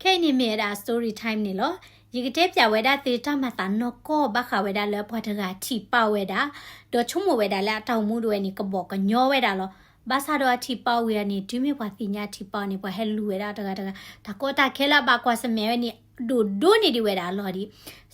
ခဲနေမြေတာ story time နေလောยีกเตปยาเวดาตีตามาตานอก็บักขาวเวดาเลพอทกาที่ป้าเวดาดอชุ่มเวดาละตาวมูด้วยนี่ก็บอกกันย่อเวดาลอဘာသာတော့အထီပေါဝေရနေဒီမေဘွာတိညာထီပေါနေဘွာဟဲလူဝေရတကတကဒါကောတာခဲလာဘာကွာစမဲနေဒိုဒိုနေဒီဝေတာလော်ဒီ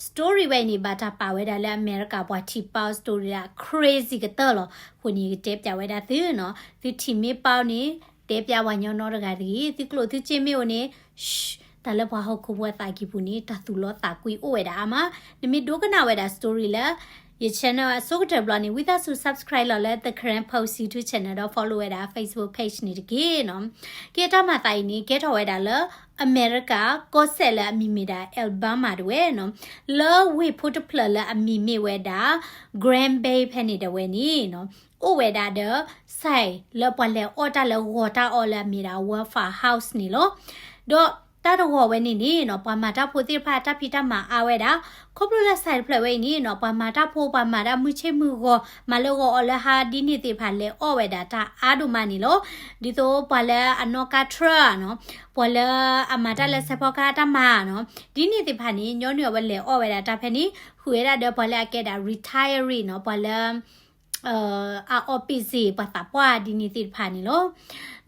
story ဝဲနေဘာတာပါဝဲတာလဲအမေရိကဘွာထီပေါ story လာ crazy ကတော့လောခုနေတက်ပြဝဲတာသီနော်ဒီထီမေပေါနေတဲပြဝညောနော်တကဒီဒီကလို့ဒီချင်းမေကိုနေရှ် တလဘဟခုဘဝတာကိပူနီတသူလောတာကွီအိုဝဲတာအမနမီဒိုကနာဝဲတာ story လာ your channel အစိုးကတဘလနေ with us to subscribe လို့လဲ the current post youtube channel တော့ follow ရတာ facebook page နေတကေနော်ကေတာမတိုင်နေကေထော်ဝဲတာလအမေရိကကောဆက်လာအမီမီတာအယ်ဘာမာတွေနော်လောဝေဖို့တဖလလာအမီမီဝဲတာ grand bay ဖက်နေတဝဲနီနော်အိုဝဲတာဒဆိုင်လောပလဲအော်တာလောဝါတာအော်လာမီတာဝါဖာ house နီလောတော့ တာတော့ဝဲနေနေနော်ပမာတာဖိုတိဖာတာဖီတာမာအဝဲတာခေါပလဆိုင်ဖလဝဲနေနော်ပမာတာဖိုပမာတာမှုချေမှုကိုမလောကိုအလဟာဒီနေတိဖာလေအော်ဝဲတာတာအာဒူမနီလောဒီတော့ပလဲအနောကထရာနော်ပလဲအမတာလက်စဖောကာတာမာနော်ဒီနေတိဖာနေညောညောဝဲလေအော်ဝဲတာတာဖဲနေခူရတာတော့ပလဲကဲတာ retiree နော်ပလဲ เอ่ออาออปิซีปะตาปวาดินิติพานิโล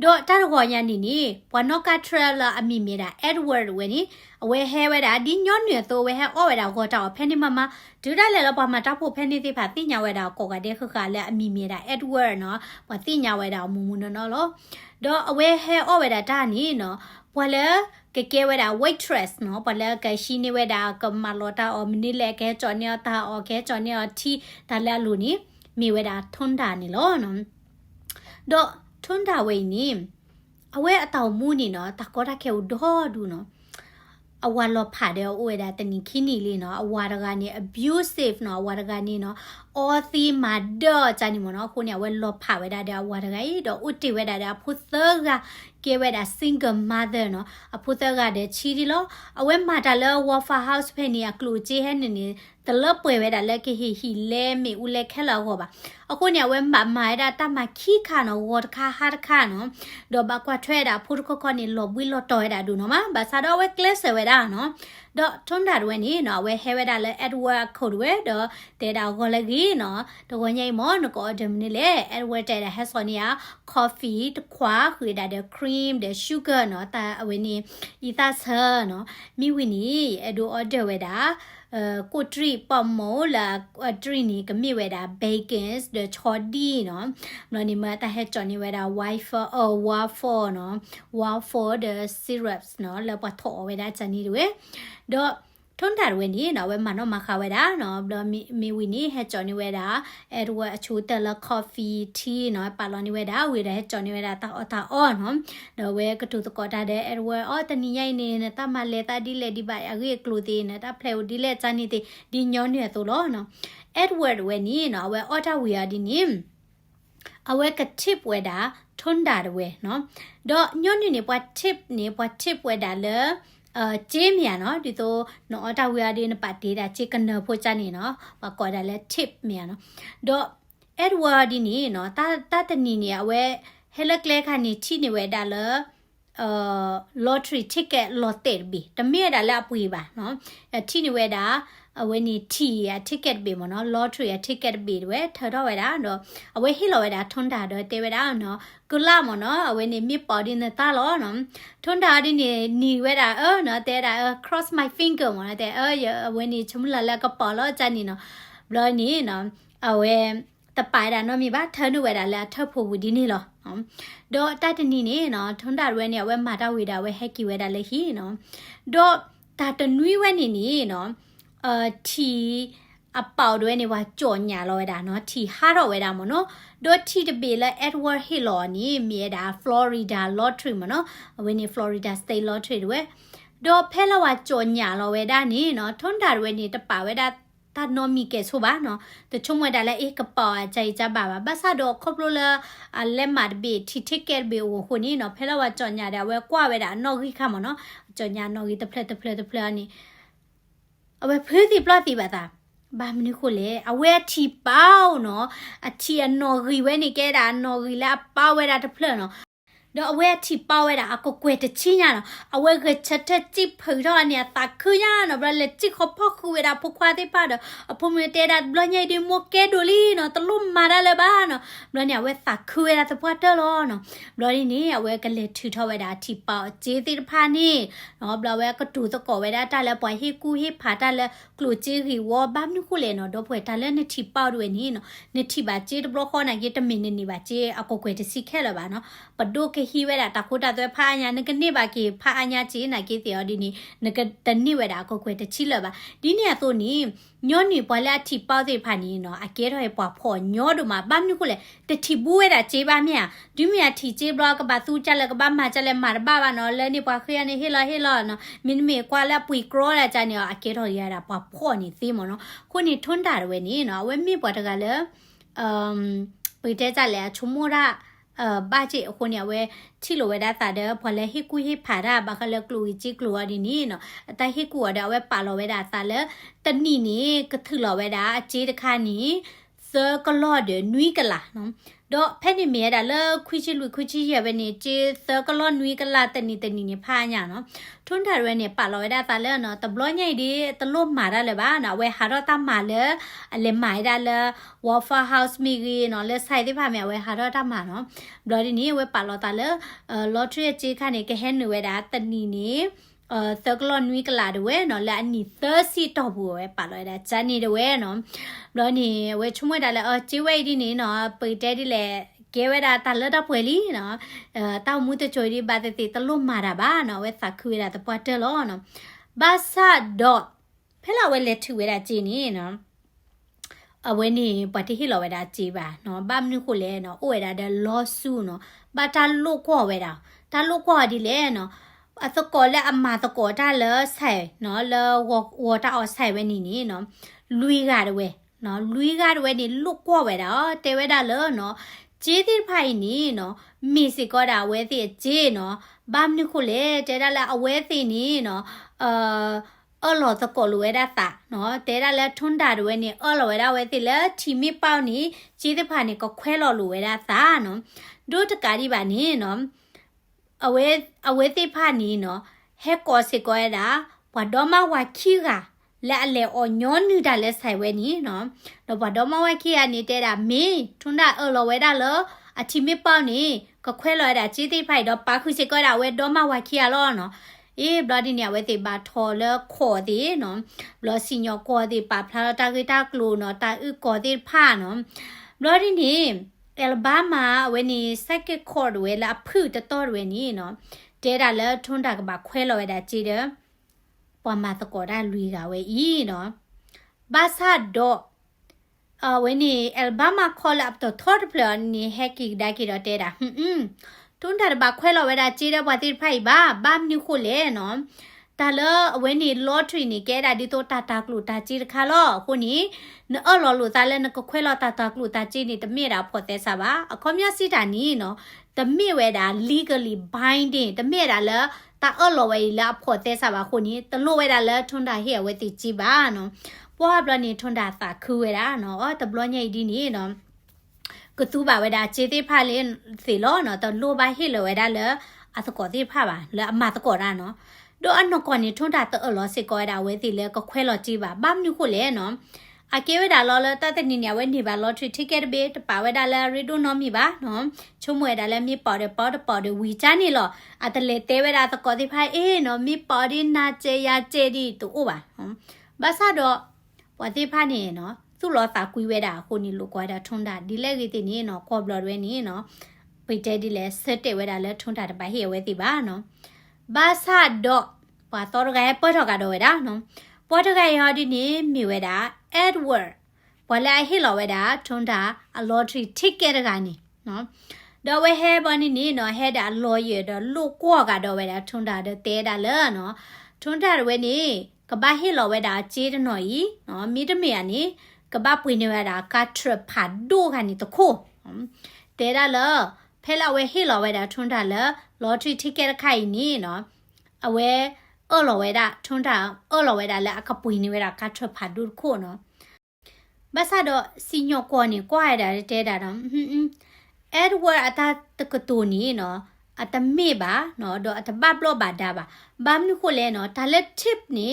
ดอตารกอญานินี่ปวนอกาทรลอามิเมดาเอ็ดเวิร์ดเวนี่အဝဲဟဲဝဲတာဒီညောညွတော့ဝဲဟဲအော်ဝဲတာကိုတော့ဖဲနေမမဒူဒါလဲလောပါမတာဖို့ဖဲနေသေးပါတိညာဝဲတာကိုကတဲ့ခခလဲအမိမြေတာအက်ဒဝard နော်ပတိညာဝဲတာမူမူနော်လောတော့အဝဲဟဲအော်ဝဲတာဒါနီနော်ဘွာလဲကကဲဝဲတာ waitress နော်ဘွာလဲကရှိနေဝဲတာကမလောတာအော်မနီလဲကဲကြော်နေတာအော်ကဲကြော်နေတီဒါလဲလူနီ มีเวลาทนดานี่ล้อเนาะดอทนดาเวนี่အဝဲအတောင်မှုနေနော်တကောတခဲဒေါ်ဒူနော်အဝါလောဖာတဲ့ဥဝဒါတနီခီနီလေးနော်အဝါတကနေ abusive နော်အဝါတကနေနော် all the mother ဂျာနီမနော်ခုနေဝဲလောဖာဝဲဒါတဲ့အဝါတကကြီးတော့ဥတီဝဲဒါတဲ့ဖုသကကေဝဲဒါ single mother နော်အဖုသကတဲ့ချီဒီလောအဝဲမာတာလော waffle house ဖဲနေကကလူချေဟဲနေနေတလပွေဝဲတာလက်ကေဟီဟီလဲမေဦးလက်ခက်လောက်ဟောပါအခုနေဝဲမမာရတာတမခီခါနော်ဝတ်ခါဟာခါနော်တော့ဘကွာထွဲတာဖုတ်ခခနေလောဘွီလောတော်ရတာဒူနော်မဘာသာတော့ဝဲကလစ်ဆဝဲတာနော်တော့ထွန်းတာတွေနေနော်ဝဲဟဲဝဲတာလဲ Edward ခုတ်ဝဲတော့တဲတာကိုလည်းကြီးနော်တကွန်ညိမောနကောဒမနီလဲ Edward တဲတာဟက်ဆော်နီယာ coffee တခွာခွေတာတဲ့ cream တဲ့ sugar နော်တာအဝင်းနေ ether ဆာနော်မိဝင်းနေအဲ့ဒို order ဝဲတာအဲကိုထရီပမောလာထရီနီကမိဝဲတာ bacons the chodi နော်မလို့နေမတာဟဲချော်နေဝဲတာ wifi or waffle နော် waffle the syrups နော်လပတ်ထောဝဲတာချန်နီတွေတော့ ထွန်းတာဝဲနေနော်ဝဲမနော်မခဝဲတာနော်ဘလမီမီဝီနေဟဲချော်နေဝဲတာအဲဒဝအချိုတလ coffee tea နော်ပါလော်နေဝဲတာဝေတဲ့ချော်နေဝဲတာတာအတာအော်နော်တော့ဝဲကတူတကောတာတဲ့အဲဒဝအော်တနီရိုင်နေတမလေတာဒီလေဒီပါအရေကလူသေးနေတာဖလေဒီလေချာနီတေဒီညောနေတော့လောနော် Edward ဝဲနေနော်ဝဲအော်တာဝီယာဒီနေအဝဲက tip ဝဲတာထွန်းတာဝဲနော်တော့ညောနေနေပွား tip နေပွား tip ဝဲတာလေ အာကျေးမြန်နော်ဒီတော့နော်တာဝီယာဒီနပတ်တေးတာချေကနဖို့ချနေနော်ဘာကောဒါလဲ tip မြန်နော်တော့ Edward ဒီနေနော်တာတာတနီနေအဝဲ Hello Claire ခါနေချိနေဝဲတာလဲအာ lottery ticket lottery ဘီတမေဒါလာပွေပါနော်အချိနေဝဲတာ အဝဲနေ T ရ ticket ဘေမနော် lottery ရ ticket ဘေဝဲထတော့ဝဲတာနော်အဝဲဟီလောဝဲတာထွန်းတာတော့တေဝဲတာနော်ကုလာမနော်အဝဲနေမြပေါ်ဒီနေတာလောနော်ထွန်းတာဒီနေနီဝဲတာအော်နော်တဲတာ cross my finger မနော်တဲအော်အဝဲနေချမလာလကပေါ်လောချာနီနော်ဘလောနီနော်အဝဲတပိုင်တာနော်မိပါထနုဝဲတာလဲထဖို့ဝဒီနေလောနော်ဒေါ်တတနီနေနော်ထွန်းတာရွဲနေဝဲမာတာဝေတာဝဲဟက်ကီဝဲတာလေဟီနော်ဒေါ်တာတနွိဝဲနေနေနော် အာတီအပေါတွဲနေဝါကြော်ညာလောရတာနော်တီဟာတော့ဝဲတာမနော်ဒိုတီတပေလဲ Edward Hill နီမြေတာ Florida Lottery မနော်ဝင်းနေ Florida State Lottery တွေဒေါ်ဖဲလဝါကြော်ညာလောဝဲတာနီနော်ထွန်းတာရွဲနေတပါဝဲတာတာနော်မီကဲဆိုပါနော်တချုံဝဲတာလဲအေးကပေါ်အကြိုက်ကြပါပါဘာသာတော့ခေါပလိုလာအလက်မတ်ဘေတီတစ်ကက်ဘေဝခုနီနော်ဖဲလဝါကြော်ညာတယ်ဝဲကွာဝဲတာနော်ခိခမနော်ကြော်ညာနော်ခိတဖလက်တဖလက်တဖလက်နီ အဝဲဖေးစီပလတ်တီပါသားဘာမနခုလေအဝဲထီပေါနော်အချီအနော်ဂီဝဲနေကဲတာနော်ဂီလာပါဝဲတာတဖလက်နော် တော့အဝဲအထိပေါဝဲတာအကိုကွယ်တချင်းရတော့အဝဲကချက်တက်ကြည့်ဖူတော့နေတာခူရနော်ဘလက်ချစ်ခဖောက်ခူဝဲတာဖခွာတဲ့ပါတော့အဖုံမတဲတာဘလညိုင်ဒီမိုကဲဒိုလီနော်တလုံးမာရလေပါနော်ဘလညဝဲတာခူဝဲတာတပွားတော့လောနော်ဘလဒီနေအဝဲကလေးထူထောက်ဝဲတာအထိပေါဂျေးတိဖာနေနော်ဘလဝဲကတူတကောဝဲတာတလည်းပွားဟိကူဟိဖာတလည်းကလူကြီးဟိဝဘမ်နုခုလေနော်တော့ဖွယ်တလည်းနေထိပေါတွေနေနော်နေထိပါဂျေးတဘလခေါ်နိုင်ကြီးတမင်နေနေပါဂျေးအကိုကွယ်တစီခဲလပါနော်ပဒိုကေဟိဝဲတာတခုတာသွဲဖာအညာနကနေပါကေဖာအညာချေနာကေတေော်ဒီနီနကတနိဝဲတာကိုကွယ်တချိလပါဒီနေရသို့နီညောနီပွာလာတီပေါသေးဖာနီနော်အကဲတော့ပွာဖော်ညောတို့မှာဗမ်နုခုလေတတိဘူးဝဲတာချေပါမြဒီမြာတီချေဘလကဘာသူချလကဘာမာချလဲမာဘာဘာနော်လဲနေပွာခရနေဟေလာဟေလာနော်မင်းမေကွာလာပွီကရောလာချာနေအကဲတော့ရတာပွာဖော်နေသေးမနော်ခုနီထွန်းတာဝဲနီနော်ဝဲမြပွာတကလည်းအမ်ပိတဲကြလဲချုံမိုရာ ป้าเจอคนเนี่ยเวที่โลเวดาตาเดอพอแล้วให้กูให้ผ่าได้บางครั้งกลัวจิกลัวดินี่เนาะแต่ให้กลัวเดอเวป่าโลเวดาตาแล้วแต่นี่นี่ก็ถือโลเวดาจีตะคานี้ เซก็ลอดเดี๋ยวนุ้ยกันละน้องดอแพนิเมียดะเลิกคุยชิลุยคุยชิเยเวนี่จีเซก็ลอดนุ้ยกันละแต่นี่แต่นี่เนี่ยพาอย่างเนาะทุนถ่ายเวนี่ปะลอยได้ตาเล่เนาะตบล้อใหญ่ดีตะลุ่มหมาได้เลยบ้าเนาะเวหารอตามหมาเลยอะไรหมายได้เลยวอฟเฟอร์เฮาส์มีกีเนาะเลยใส่ที่พาเมียเวหารอตามหมาเนาะบลอดีนี้เวปะลอยตาเลยเออลอตเตอรี่จีค่ะเนี่ยแกเห็นหนูเวดาแต่นี่นี่ 的嘞。ကေဝဒတာလဒပွဲလီနော်အဲတောက်မှုတချိုရီဘာတတိတလုံးမာတာပါနော်ဝဲသခွေတာတပွားတယ်လို့နော်ဘာသာဒေါဖဲလာဝဲလက်ထူဝဲတာကြည်နေနော်အဝဲနေပတိဟီလောဝဲတာကြည်ပါနော်ဘာမနုခုလဲနော်အိုဝဲတာဒလောဆူနော်ဘာတာလုကောဝဲတာတာလုကောဒီလဲနော် အသကောလဲအမသကောတာလဲဆိုင်နော်လဲဝဝတာအောဆိုင်ဝဲနေနေနော်လူရရဝဲနော်လူရရဝဲနေလုကောဝဲတာတဲဝဲတာလဲနော်ကျေးတိဖိုင်နီနော်မီစီကောတာဝဲတိကျေးနော်ဘာမနခုလေတဲတာလဲအဝဲတိနီနော်အာအော်လောတကောလွဲတာတာနော်တဲတာလဲထွန်းတာတွေနေအော်လောဝဲတာဝဲတိလဲချီမီပေါနီကျေးတိဖိုင်နီကခွဲလောလွဲတာတာနော်ဒုတကာဒီပါနီနော် အဝဲအဝဲတိဖာနီနော်ဟဲကောစီကောရတာဘဒမဝခီကလက်အလေအော်ညောနူတာလက်ဆိုင်ဝဲနီနော်တော့ဘဒမဝခီကနေတဲတာမင်းထွန်းတာအော်လောဝဲတာလောအချီမီပေါနီကခွဲလောရတာជីတိဖိုက်တော့ပါခုစီကောတာဝဲဒေါမဝခီရလောနော်အေးဘလဒီနီဝဲတိပါထော်လခေါ်ဒီနော်ဘလစီညောကောဒီပါဖလာတာဂီတာကလိုနော်တာဥကောဒီဖာနော်ဘလဒီနီ အယ်ဘာမာဝဲနီစက်ကခေါ်ဝဲလာဖူတတော်ဝဲနီနော်တဲတာလဲထွန်းတာကပါခွဲလောရတာကြည်တယ်ပွာမာတကောဒါလူကဝဲဤနော်ဘာသာတော့အဝနီအယ်ဘာမာခေါ်လာတော့ထော်ပလန်နီဟက်ကီဒါကီတော့တဲတာဟွန်းဟွန်းတွန်းတာဘာခွဲလောဝဲတာကြည်တယ်ဘွာတိဖိုက်ပါဘာမြူခုလေနော် တာလအဝဲနေလော့ထရီနေကဲတာဒီတော့တာတာကလူတာကြည်တခါလောခုနီနော်လော်လူတာလဲနကခွဲလောတာတာကလူတာကြည်နေတမေတာဖော်တဲ့စားပါအခေါမြစီတာနီနော်တမေဝဲတာ legally binding တမေတာလဲတာအော်လော်ဝဲလာဖော်တဲ့စားပါခုနီတလို့ဝဲတာလဲထွန်းတာဟဲ့ဝဲတိကြည်ပါနော်ပွားဘလနေထွန်းတာသာခူဝဲတာနော်အော်တဘလညိတ်ဒီနီနော်ကတူပါဝဲတာခြေသေးဖလေးစီလောနော်တလိုပါဟိလောဝဲတာလဲအသကောသေးဖပါလဲအမသကောတာနော် တော့အနော်ကောနေထွန်းတာတော့လောစေကောတာဝဲစီလဲကခွဲလောကြည့်ပါဘာမြုခုလဲနော်အကေဝဒါလောလတတနေနေဝဲနေပါလောထရီတိကက်ဘေးတပါဝဲဒါလာရီဒိုနော်မီပါနော်ချုံမွေဒါလည်းမြေပေါ်တယ်ပေါ်တယ်ပေါ်တယ်ဝီချာနေလောအတလေတဲဝဲဒါတကောတိဖိုင်အေးနော်မြေပေါ်ဒီနာချေယာချေဒီတူအိုပါနော်ဘာသာတော့ဝတိဖာနေနော်သူ့လောသာကွီးဝဲတာကိုနီလိုကွာတာထွန်းတာဒီလက်ကြီးတင်နေနော်ကော့ဘလော်ဝဲနေနော်ပိတ်တဲဒီလဲဆက်တဲဝဲတာလဲထွန်းတာတပိုင်ဟေဝဲတိပါနော် ဘာသာတော့ဘာတော်ကဲပေါ်တော့ကတော့ဝဲတာနော်ပေါ်တော့ကဲရောဒီနေမြေဝဲတာ Edward ဘလာဟီလောဝဲတာထွန်းတာအလော်ထရီ ticket ကနေနော်တော့ဝဲဟဲဘောနီနီနော်ဟဲတာလော်ရတော့လူကောကတော့ဝဲတာထွန်းတာတဲ့တဲတာလဲနော်ထွန်းတာဝဲနေကဘာဟီလောဝဲတာကျေးတနော်ဤနော်မိတမေကနေကဘာပွေနေဝဲတာကထရဖာဒိုကနေတခိုးတဲတာလဲ ဖဲလာဝဲဟီလောဝဲတာထွန်းတာလဲလော်ထရီ ticket ခိုင်နီနော်အဝဲအော်လော်ဝဲတာထွန်းတာအော်လော်ဝဲတာလဲအကပွေနေဝဲတာကထရဖာဒိုခိုးနော်ဘာသာတော့စီညောကောနေကွာရတာတဲတာတော့ဟွန်းဟွန်း Edward အတာတကတူနီနော်အတမေပါနော်တော့အတပတ်လို့ပါဒါပါဘာမနုခိုလဲနော်ဒါလက် tip နေ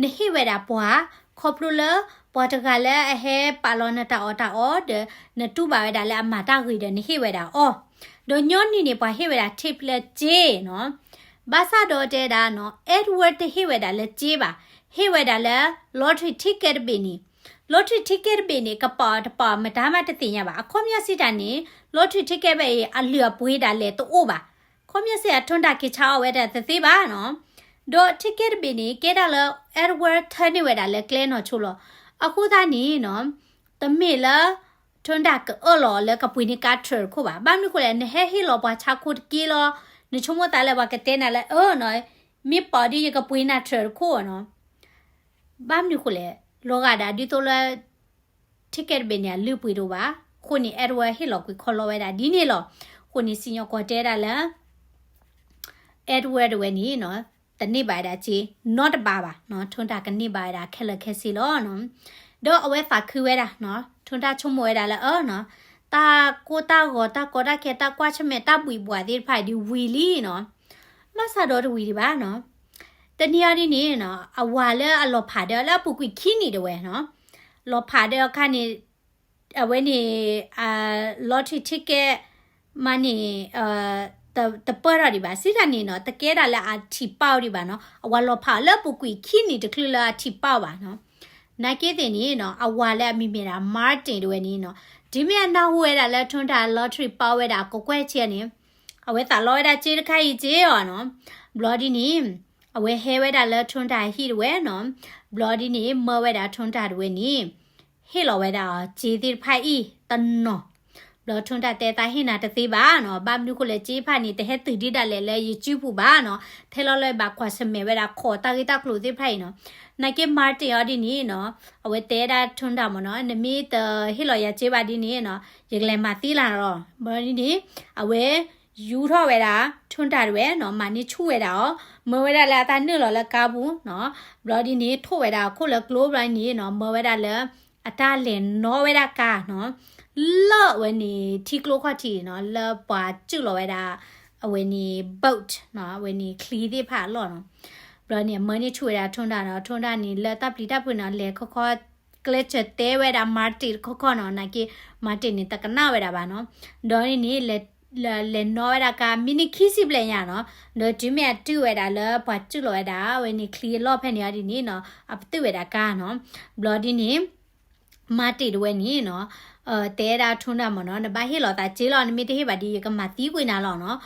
နေဟိဝဲတာပွားခေါပလူလပေါ်တကလည်းအဟဲပါလောနတာအော်တာအော်ဒနတူပါဝဲတာလည်းအမတာဂီဒနေဟိဝဲတာအော် ဒညွန်နီနေပွားဟိဝဲတာ tip လက်ဂျေနော်ဘာသာတော့တဲ့တာနော် Edward ဟိဝဲတာလက်ဂျေပါဟိဝဲတာလက် lottery ticket ပင်နီ lottery ticket ပင်နေကပါတပါမဒါမှတသိရပါအခေါမြစီတာနေ lottery ticket ပဲအလျော်ပွေးတာလေတော့ပါခေါမြစီအထွန်းတာကိချာဝဲတဲ့သိပါနော်တော့ ticket ပင်နေကဲတာလဲ Edward ထနေဝဲတာလဲ clear နော်ချို့လို့အခုသားနေနော်တမေလာ ထွန်းတာကောလောလဲကပွေးနေကတ်ထရခုပါဘာမလို့လဲဟဲဟီလောပါချခုကီလောနေချုံမတာလဲပါကတဲ့နာလဲအော်နော်မိပါဒီကပွေးနာထရခုနော်ဘာမလို့လဲလောကဒါဒီတော့လဲ ticket ပဲညာလူပွေတော့ပါခုနေ Edward ဟီလောကိုခေါ်လောဝဲတာဒီနေ့လောခုနေစညကိုတဲတာလဲ Edward ဝဲနေနော်တနေ့ပါတာချီ not ပါပါနော်ထွန်းတာကနေ့ပါတာခက်လက်ခက်စီလောနော် တော့အဝဲဖာခူဝဲတာနော်ထွန်းတာချုံမွဲတာလဲအော်နော်တာကိုတာကိုတာကိုတာကေတာကွာချမေတာပွီပွားဒီဖိုင်ဒီဝီလီနော်မဆာတော့ဝီဒီပါနော်တနည်းအားဖြင့်နော်အဝါလဲအလောဖာတယ်လဲပူကွီခင်းနေတယ်ဝဲနော်လောဖာတယ်ခါနေအဝဲနေအာ lottery ticket money အာတတပရဒီပါစိတနေနော်တကဲတာလဲအထီပေါဒီပါနော်အဝါလောဖာလဲပူကွီခင်းနေတကလလာထီပေါပါနော် နိုင်ကေတင်နေနော်အဝါလဲမိမိတာမာတင်တွေနေနော်ဒီမြတ်နောက်ဝဲတာလဲထွန်းတာ lottery ပေါဝဲတာကိုကွဲချက်နေအဝဲတာလောဝဲတာခြေတခိုက်ကြီးရောနော် bloody နေအဝဲဟဲဝဲတာလဲထွန်းတာဟိဝဲနော် bloody နေမဝဲတာထွန်းတာတွေနေဟေလောဝဲတာခြေတိဖိုက်ဤတနော် လောထွန်းတာတဲတာဟိနာတသေးပါနော်ဘာမနုကိုလေကြီးဖာနေတဟဲတူဒီတာလေလေ YouTube ပါနော်ထဲလောလဲပါခွာစမဲဝဲတာခေါ်တာဂီတာကလို့သေးဖိုင်နော်နိုင်ကေမာတီယောဒီနီနော်အဝဲတဲတာထွန်းတာမနော်နမီတဟိလောရချေပါဒီနီနော်ရေကလေးမသီလာတော့ဘာဒီနီအဝဲယူထော့ဝဲတာထွန်းတာတွေနော်မနီချူဝဲတာရောမဝဲတာလာတာနုလောလကာဘူးနော်ဘလော်ဒီနီထို့ဝဲတာခုလကလိုဘရိုင်းနီနော်မဝဲတာလဲအတားလင်နော်ဝဲတာကာနော် လော့ဝဲနီတီကလိုခတီနော်လော့ပွာကျူလောဝဲတာအဝဲနီ boat နော်အဝဲနီ clee တိဖာလော့နော်ဘလော်နီမနီချူဝဲတာထွန်းတာနော်ထွန်းတာနီလက်တပ်ပလီတပ်ပွနော်လေခခောကလစ်ချက်တဲဝဲတာမာတီခခောနော်နိုင်ကေမာတီနီတကနာဝဲတာပါနော်ဒေါ်နီနီလက်လေလေနော်ရကမီနီခီစီပလန်ရနော်နော်ဒီမြတ်တူရတာလဘတ်တူလောရတာဝနီခလီလော့ဖက်နေရဒီနီနော်အပတူရတာကာနော်ဘလော်ဒီနီမာတီဒဝဲနီနော် အဲတဲတာထွန်းတာမနော်နဘဟီလောတာဂျေလောနမီတဟေပါဒီကမတီးကွေနာလောနော်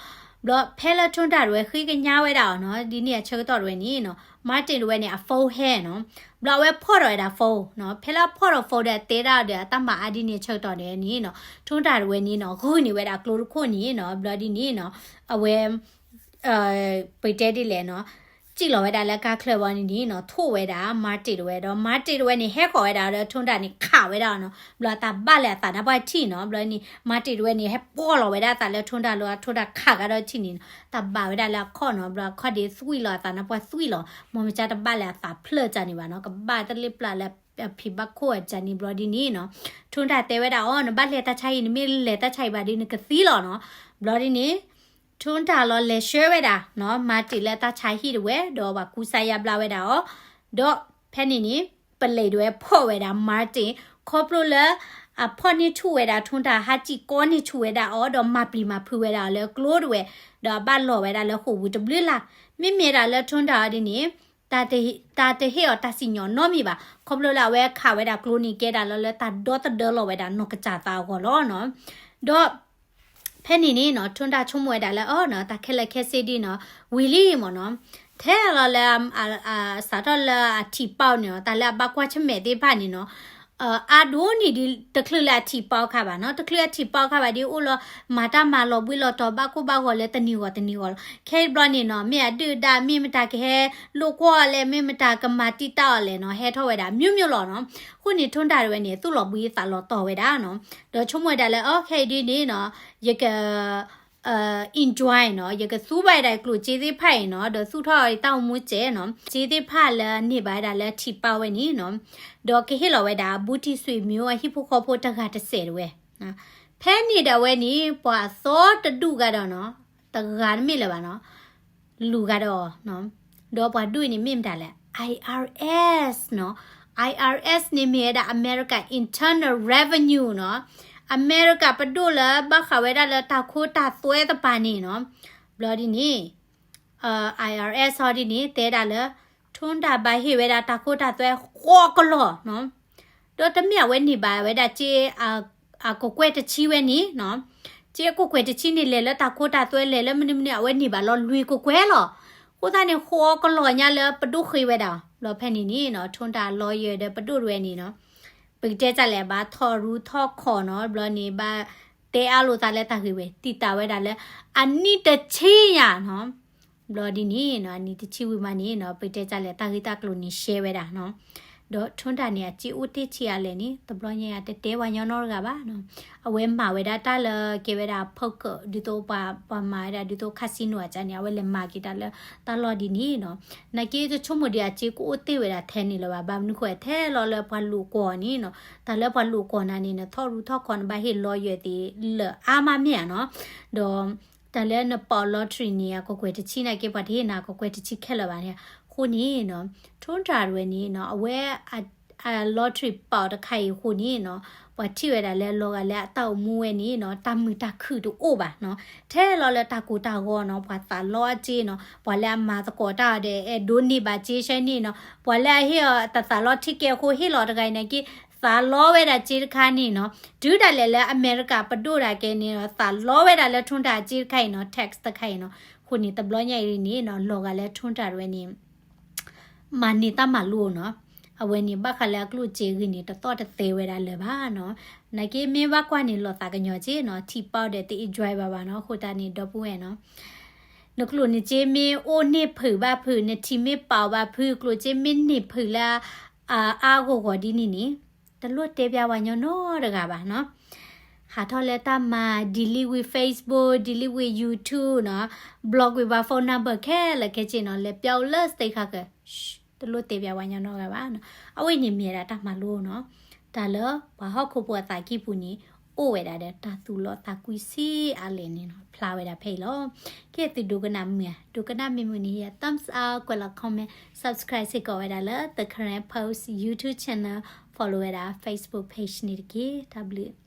ဘလော့ဖဲလထွန်းတာရွယ်ခိကညာဝဲတာနော်ဒီနေ့ချက်တော့ရွယ်နီနော်မာတင်ရွယ်နေအဖုန်းဟဲနော်ဘလော့ဝဲဖော့ရတာဖုန်းနော်ဖဲလာဖော့ရဖုန်းတဲ့တဲတာတဲ့တမအဒီနေချက်တော့တယ်နီနော်ထွန်းတာရွယ်နီနော်ခုနေဝဲတာကလိုခုနီနော်ဘလော့ဒီနီနော်အဝဲအဲပိတ်တဲဒီလေနော် ကြည့်လောဝဲတာလက်ကခလဝနီနီနော်ထို့ဝဲတာမာတီဝဲတော့မာတီဝဲနေဟဲခေါ်ဝဲတာတော့ထွန်းတာနေခဝဲတာနော်ဘလာတာပလက်တာဒါပွားချီနော်ဘလာနီမာတီဝဲနေဟဲပေါ်လောဝဲတာတာလဲထွန်းတာလောထွန်းတာခကတော့ချီနေတာပါဝဲတာလက်ခေါ်နော်ဘလာခေါ်ဒီဆွီလောတာနပွားဆွီလောမမချတာပလက်တာဖလကြနေပါနော်ကဘာတလစ်ပလာလက်ဖိဘခိုအချာနီဘလဒီနီနော်ထွန်းတာတဲဝဲတာအော်နဘတ်လက်တချိုင်နီမီလက်တချိုင်ပါဒီနကသီလောနော်ဘလဒီနီ ထွန်းတာလောလေရှဲဝဲတာနော်မာတီလက်တာချိုင်ဟီဝဲတော့ပါကူဆိုင်ရပလာဝဲတာဩတော့ဖဲနေနေပလေတွေဖော့ဝဲတာမာတင်ခေါပလိုလာအဖော်နေချူဝဲတာထွန်းတာဟာချီကောနေချူဝဲတာဩတော့မပလီမဖူဝဲတာလေကလိုးတွေတော့ဘတ်လော်ဝဲတာလေခုဘူးတဘလလာမိမေတာလေထွန်းတာဒီနေတာတေတာတေဟေတာစီညောနော်မီပါခေါပလိုလာဝဲခါဝဲတာကလိုနီကဲတာလောလေတာဒေါ်တဒေါ်လောဝဲတာနော့ကကြတာကောလောနော်တော့ ဖဲနေနေနော်ထွန်းတာချုံမွဲတာလဲအော်နော်တာခက်လက်ခက်စီဒီနော်ဝီလီမနော်ထဲလာလာအာအာစာတော့လာအတီပေါနော်တာလာဘကွာချမဲတေးဖာနေနော် အာဒိုနီဒီတခလလာတီပေါခါပါနော်တခလလာတီပေါခါပါဒီဦးလောမာတာမာလောပွေလောတော့ဘကုဘခေါ်လဲတနီဝတနီဝခဲဘလနီနော်မြတ်တူတာမြင့်မတာခဲလိုကွာလဲမြင့်မတာကမာတီတောက်လဲနော်ဟဲထောဝဲတာမြွတ်မြွတ်လောနော်ခုနေထွန်းတာရွယ်နေသူ့လောပွေးသာလောတော်ဝဲတာနော်တော့ချုံမွဲတာလဲโอเคဒီနေနော်ရက 呃 enjoy 喏，一个苏白的路接的派喏，的苏套到木节喏，接的派了你白的了提包的你喏，到给黑老外的不提水苗啊，黑不靠谱的个的谁的喂啊？ဖဲနေတဲ့ဝဲနီပွာစောတတုကတော့နော်တကားမိလဲပါနော်လူကတော့နော်တော့ပွာတွေ့နေမိမတာလဲ IRS နော် IRS နေမိရတာ America Internal Revenue နော် America ပဒိုလာဘခဝဲတာလာတာခိုးတာသွဲတပါနေနော်ဘလော်ဒီနေအာ IRS ဟောဒီနေတဲတာလဲထွန်းတာဘဟေဝဲတာတာခိုးတာသွဲခေါ်ကလောနော်တော့တမြဝဲနေပါဝဲတာချေအာအာကိုကွဲတချီဝဲနေနော်ချေကိုကွဲတချီနေလေလဲတာခိုးတာသွဲလေလဲမနိမနိအဝဲနေပါလောလွေကိုကွဲလောကိုသားနေခေါ်ကလောညာလဲပဒုခေဝဲတာလောဖက်နေနေနော်ထွန်းတာလောရဲတဲ့ပဒုရွဲနေနော် ပိတဲကြလဲဘာထော်ရူထော်ခေါ်နော်ဘလနေဘာတဲအလိုတာလဲတာခေပဲတီတာဝဲတာလဲအနိတချေရနော်ဘလဒီနီနော်အနိတချီဝီမနီနော်ပိတဲကြလဲတာခိတာကလိုနီရှဲဝဲတာနော် တော့ထွန်းတာနေချီဦးတိချီရလဲနီတဘလညရတဲတဲဝညောနော်ကပါနော်အဝဲမှာဝဲတာတလကေဝဲတာဖောက်ကဒီတော့ပါပါမာရဒီတော့ခါစီနိုအချန်ရဝဲလဲမာကီတာလဲတလော်ဒီနီနော်နကေချုံမဒီအချီကိုတေဝဲတာထဲနေလပါဘာမနခွဲထဲလော်လဲဘလူကောနီနော်တာလဲဘလူကောနာနီနော်ထော်ရူထော်ခွန်ဘာဟေလော်ရွေတီလအာမမြန်နော်တော့တလဲနပေါ်လော်ထရီနီယာကိုကွယ်တချိနိုင်ကေပါဒီနာကိုကွယ်တချိခက်လပါနေ ခုနီနော်ထွန်းတာရွယ်နီနော်အဝဲအလော်ထရီပေါတခိုင်ခုနီနော်ပတိရတာလဲလောကလဲအတော့မူဝဲနီနော်တမူတခုတူအိုပါနော်ထဲလောလဲတကူတာကောနော်ဘာသာလောအကြီးနော်ဘာလဲမာတကောတာတဲ့အဲဒိုနီဘာချေရှိုင်းနီနော်ဘာလဲဟေတသလောတိကေကိုဟေလောတကိုင်နေကီသာလောဝဲတာကြီးခါနီနော်ဒူးတာလဲလဲအမေရိကပဒိုတာကဲနေနော်သာလောဝဲတာလဲထွန်းတာကြီးခိုင်နော် text တခိုင်နော်ခုနီတဘလောညိုင်ရီနီနော်လောကလဲထွန်းတာရွ ယ်နီမာနီတမလူနော်အဝဲနေဘခလာကလူချေရင်းနေတတော့တသေးဝဲတာလေပါနော်နကေမင်းဘကွာနေလောတာကညောချေနော်ထီပေါတဲ့တီ driver ပါနော်ခိုတာနေတော့ပူရဲ့နော်နကလူနေချေမင်းအိုနေဖူပါဖူနေတီမေပါပါဖူကလူချေမင်းနေဖူလာအာအာကိုကိုဒီနီနီတလွတ်တေးပြဝညောနော်တကပါနော်ဟာထော်လက်တာမှာ delete with facebook delete with youtube နော် blog with phone number ခဲလကချင်နော်လေပြောက်လက်စတိတ်ခါက တလို့တေပြဝညနော်ကပါနော်အဝိနေမြေတာတမလို့နော်ဒါလဘာဟောက်ခုပွားတာကိပူနီအိုဝဲတာတဲ့တာသူလောတာကွီစီအလင်းနေနော်ဖလာဝဲတာဖေးလောကဲတူဒုကနာမြေဒုကနာမေမူနီရ thumbs up ကွလာ comment subscribe စိတ်ကောဝဲတာလ the current post youtube channel follow ဝဲတာ facebook page နေတကေ w